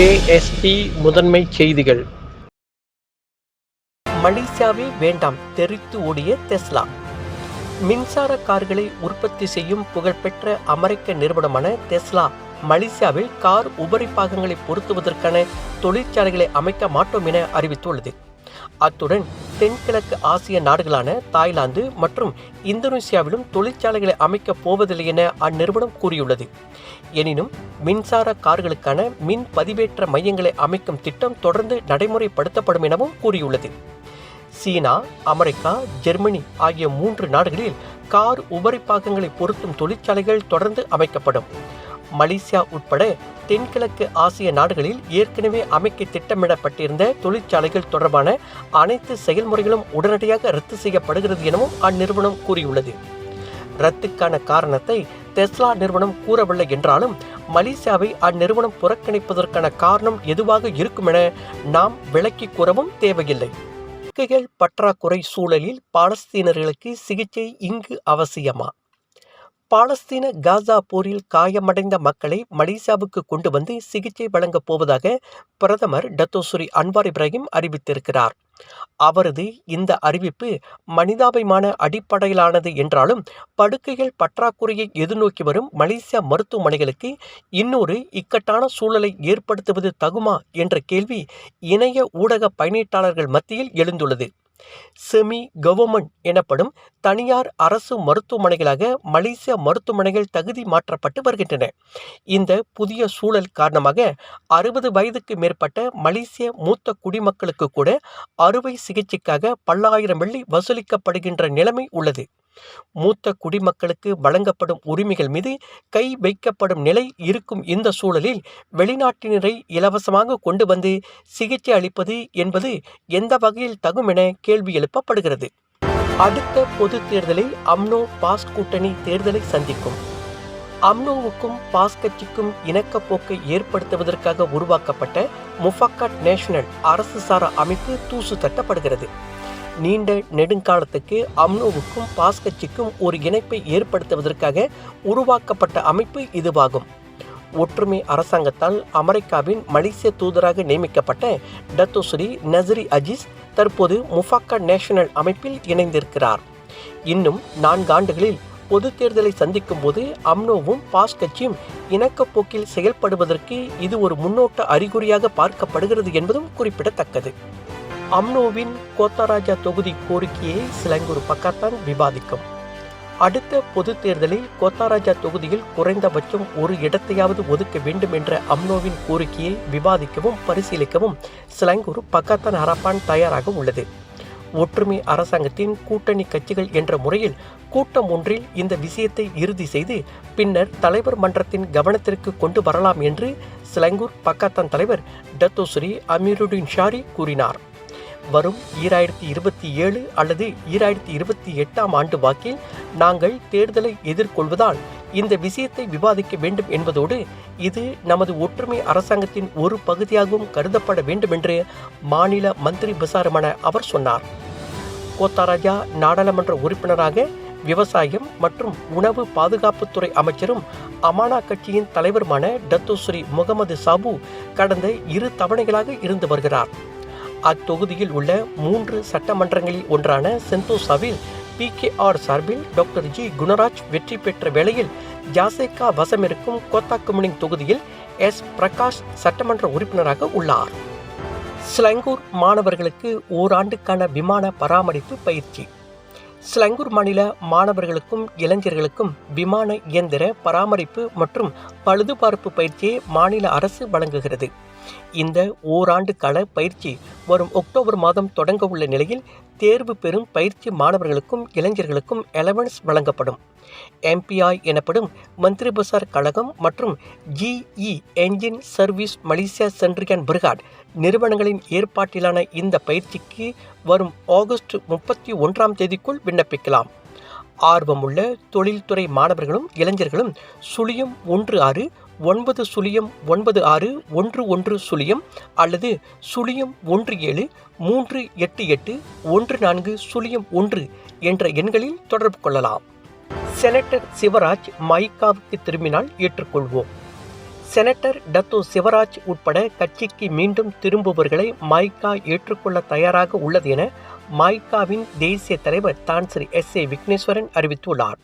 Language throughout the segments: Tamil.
கேஎஸ்டி முதன்மை செய்திகள். மலேசியாவே வேண்டாம் தெரித்து ஓடிய டெஸ்லா. மின்சார கார்களை உற்பத்தி செய்யும் புகழ்பெற்ற அமெரிக்க நிறுவனமான டெஸ்லா மலேசியாவில் கார் உபரி பாகங்களை பொருத்துவதற்கான தொழிற்சாலைகளை அமைக்க மாட்டோம் என அறிவித்துள்ளது. அத்துடன் தென்கிழக்கு ஆசிய நாடுகளான தாய்லாந்து மற்றும் இந்தோனேசியாவிலும் தொழிற்சாலைகளை அமைக்கப் போவதில்லை என அந்நிறுவனம் கூறியுள்ளது. எனினும் மின்சார கார்களுக்கான மின் பதிவேற்ற மையங்களை அமைக்கும் திட்டம் தொடர்ந்து நடைமுறைப்படுத்தப்படும் எனவும் கூறியுள்ளது. சீனா அமெரிக்கா ஜெர்மனி ஆகிய மூன்று நாடுகளில் கார் உபரி பாகங்களை பொருத்தும் தொழிற்சாலைகள் தொடர்ந்து அமைக்கப்படும். மலேசியா உட்பட தென்கிழக்கு ஆசிய நாடுகளில் ஏற்கனவே அமைக்க திட்டமிடப்பட்டிருந்த தொழிற்சாலைகள் தொடர்பான அனைத்து செயல்முறைகளும் உடனடியாக ரத்து செய்யப்படுகிறது எனவும் அந்நிறுவனம் கூறியுள்ளது. ரத்துக்கான காரணத்தை டெஸ்லா நிறுவனம் கூறவில்லை என்றாலும் மலேசியாவை அந்நிறுவனம் புறக்கணிப்பதற்கான காரணம் எதுவாக இருக்கும் என நாம் விளக்கி கூறவும் தேவையில்லை. சிகிச்சைகள் பற்றாக்குறை சூழலில் பாலஸ்தீனர்களுக்கு சிகிச்சை இங்கு அவசியமா? பாலஸ்தீன காசா போரில் காயமடைந்த மக்களை மலேசியாவுக்கு கொண்டு வந்து சிகிச்சை வழங்கப் போவதாக பிரதமர் டத்தோசுரி அன்வார் இப்ராஹிம் அறிவித்திருக்கிறார். அவரது இந்த அறிவிப்பு மனிதாபிமான அடிப்படையிலானது என்றாலும் படுக்கைகள் பற்றாக்குறையை எதிர்நோக்கி வரும் மலேசியா மருத்துவமனைகளுக்கு இன்னொரு இக்கட்டான சூழலை ஏற்படுத்துவது தகுமா என்ற கேள்வி இணைய ஊடக பயணீட்டாளர்கள் மத்தியில் எழுந்துள்ளது. செமி கவர்மெண்ட் எனப்படும் தனியார் அரசு மருத்துவமனைகளாக மலேசிய மருத்துவமனைகள் தகுதி மாற்றப்பட்டு வருகின்றன. இந்த புதிய சூழல் காரணமாக அறுபது வயதுக்கு மேற்பட்ட மலேசிய மூத்த குடிமக்களுக்கு கூட அறுவை சிகிச்சைக்காக பல்லாயிரம் வெள்ளி வசூலிக்கப்படுகின்ற நிலைமை உள்ளது. மூத்த குடிமக்களுக்கு வழங்கப்படும் உரிமைகள் மீது கை வைக்கப்படும் நிலை இருக்கும் இந்த சூழலில் வெளிநாட்டினரை இலவசமாக கொண்டு வந்து சிகிச்சை அளிப்பது என்பது எந்த வகையில் தகும் என கேள்வி எழுப்பப்படுகிறது. அடுத்த பொது தேர்தலில் அம்னோ பாஸ் கூட்டணி தேர்தலை சந்திக்கும். அம்னோவுக்கும் பாஸ் கட்சிக்கும் இணக்கப்போக்கை ஏற்படுத்துவதற்காக உருவாக்கப்பட்ட முஃபக்காட் நேஷனல் அரசு சாரா அமைப்பு தூசு தட்டப்படுகிறது. நீண்ட நெடுங்காலத்துக்கு அம்னோவுக்கும் பாஸ் கட்சிக்கும் ஒரு இணைப்பை ஏற்படுத்துவதற்காக உருவாக்கப்பட்ட அமைப்பு இதுவாகும். ஒற்றுமை அரசாங்கத்தால் அமெரிக்காவின் மலேசிய தூதராக நியமிக்கப்பட்ட டத்தோஸ்ரீ நசரி அஜீஸ் தற்போது முஃபாக்கா நேஷனல் அமைப்பில் இணைந்திருக்கிறார். இன்னும் நான்கு ஆண்டுகளில் பொது தேர்தலை சந்திக்கும் போது அம்னோவும் பாஸ் கட்சியும் இணக்கப்போக்கில் செயல்படுவதற்கு இது ஒரு முன்னோட்ட அறிகுறியாக பார்க்கப்படுகிறது என்பதும் குறிப்பிடத்தக்கது. அம்னோவின் கோத்தராஜா தொகுதி கோரிக்கையை சிலங்கூர் பக்கத்தான் விவாதிக்கும். அடுத்த பொது தேர்தலில் கோத்தாராஜா தொகுதியில் குறைந்தபட்சம் ஒரு இடத்தையாவது ஒதுக்க வேண்டும் என்ற அம்னோவின் கோரிக்கையை விவாதிக்கவும் பரிசீலிக்கவும் சிலங்கூர் பக்கத்தான் அரப்பான் தயாராக உள்ளது. ஒற்றுமை அரசாங்கத்தின் கூட்டணி கட்சிகள் என்ற முறையில் கூட்டம் ஒன்றில் இந்த விஷயத்தை இறுதி செய்து பின்னர் தலைவர் மன்றத்தின் கவனத்திற்கு கொண்டு வரலாம் என்று சிலங்கூர் பக்காத்தான் தலைவர் டத்தோஸ்ரீ அமீருடின் ஷாரி கூறினார். வரும் ஈராயிரத்தி இருபத்தி ஏழு அல்லது ஈராயிரத்தி இருபத்தி எட்டாம் ஆண்டு வாக்கில் நாங்கள் தேர்தலை எதிர்கொள்வதால் இந்த விஷயத்தை விவாதிக்க வேண்டும் என்பதோடு இது நமது ஒற்றுமை அரசாங்கத்தின் ஒரு பகுதியாகவும் கருதப்பட வேண்டும் என்று மாநில மந்திரி பசாரமான அவர் சொன்னார். கோத்தாராஜா நாடாளுமன்ற உறுப்பினராக விவசாயம் மற்றும் உணவு பாதுகாப்புத்துறை அமைச்சரும் அமானா கட்சியின் தலைவருமான டத்தோஸ்ரீ முகமது சாபு கடந்த இரு தவணைகளாக இருந்து வருகிறார். அத்தொகுதியில் உள்ள மூன்று சட்டமன்றங்களில் ஒன்றான செந்தோசாவில் பி கே ஆர் சார்பில் டாக்டர் ஜி குணராஜ் வெற்றி பெற்ற வேளையில் ஜாசேகா வசமிருக்கும் கோத்தாக்குமனிங் தொகுதியில் எஸ் பிரகாஷ் சட்டமன்ற உறுப்பினராக உள்ளார். ஸ்லங்கூர் மாணவர்களுக்கு ஓராண்டுக்கான விமான பராமரிப்பு பயிற்சி. ஸ்லங்கூர் மாநில மாணவர்களுக்கும் இளைஞர்களுக்கும் விமான இயந்திர பராமரிப்பு மற்றும் பழுதுபார்ப்பு பயிற்சியை மாநில அரசு வழங்குகிறது. இந்த ஓராண்டு கால பயிற்சி வரும் அக்டோபர் மாதம் தொடங்க உள்ள நிலையில் தேர்வு பெறும் பயிற்சி மாணவர்களுக்கும் இளைஞர்களுக்கும் எலவன்ஸ் வழங்கப்படும். எம்பிஐ எனப்படும் மந்திரி பசார் கழகம் மற்றும் ஜிஇ என்ஜின் சர்வீஸ் மலேசியா சென்ட்ரியன் பிரிகாட் நிறுவனங்களின் ஏற்பாட்டிலான இந்த பயிற்சிக்கு வரும் ஆகஸ்ட் முப்பத்தி ஒன்றாம் தேதிக்குள் விண்ணப்பிக்கலாம். ஆர்வமுள்ள தொழில்துறை மாணவர்களும் இளைஞர்களும் சுழியம் ஒன்று ஆறு ஒன்பது சுழியம் ஒன்பது ஆறு ஒன்று ஒன்று சுழியம் அல்லது சுழியம் ஒன்று ஏழு மூன்று எட்டு எட்டு ஒன்று நான்கு சுழியம் ஒன்று என்ற எண்களில் தொடர்பு கொள்ளலாம். செனட்டர் சிவராஜ் மைக்காவுக்கு திரும்பினால் ஏற்றுக்கொள்வோம். செனட்டர் டத்து சிவராஜ் உட்பட கட்சிக்கு மீண்டும் திரும்புபவர்களை மைக்கா ஏற்றுக்கொள்ள தயாராக உள்ளது என மாய்காவின் தேசிய தலைவர் தான் ஸ்ரீ எஸ் ஏ விக்னேஸ்வரன் அறிவித்துள்ளார்.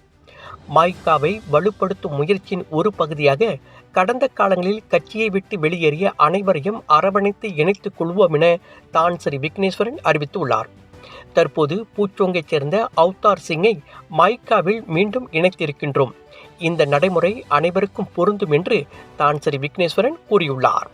மாய்காவை வலுப்படுத்தும் முயற்சியின் ஒரு பகுதியாக கடந்த காலங்களில் கட்சியை விட்டு வெளியேறிய அனைவரையும் அரவணைத்து இணைத்துக் கொள்வோம் என தான் ஸ்ரீ விக்னேஸ்வரன் அறிவித்துள்ளார். தற்போது பூச்சோங்கைச் சேர்ந்த அவுதார் சிங்கை மைக்காவில் மீண்டும் இணைத்திருக்கின்றோம். இந்த நடைமுறை அனைவருக்கும் பொருந்தும் என்று தான் ஸ்ரீ விக்னேஸ்வரன் கூறியுள்ளார்.